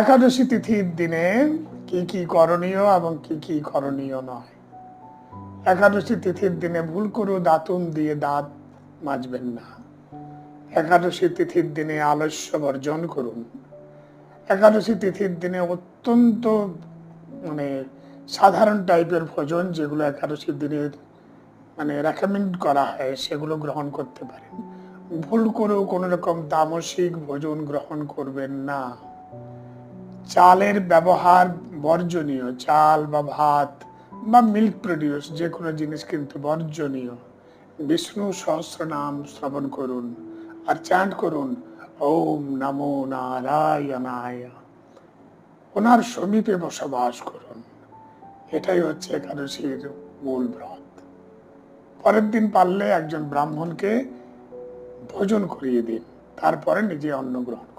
একাদশী তিথির দিনে কি কি করণীয় এবং কি কি করণীয় নয়? একাদশী তিথির দিনে ভুল করে, দাঁতুন দিয়ে দাঁত মাজবেন না। একাদশী তিথির দিনে আলস্য বর্জন করুন। একাদশী তিথির দিনে অত্যন্ত মানে সাধারণ টাইপের ভোজন যেগুলো একাদশীর দিনে মানে রেকমেন্ড করা হয়, সেগুলো গ্রহণ করতে পারেন। ভুল করেও কোনো রকম তামসিক ভোজন গ্রহণ করবেন না। চালের ব্যবহার বর্জনীয়, চাল বা ভাত বা মিল্ক প্রডিউস যে কোনো জিনিস কিন্তু বর্জনীয়। বিষ্ণু সহস্র নাম শ্রবণ করুন আর চ্যান্ট করুন, ওম নমো নারায়ণায়। ওনার সমীপে বসবাস করুন। এটাই হচ্ছে একাদশীর মূল ব্রত। পরের দিন পারলে একজন ব্রাহ্মণকে ভোজন করিয়ে দিন, তারপরে নিজে অন্ন গ্রহণ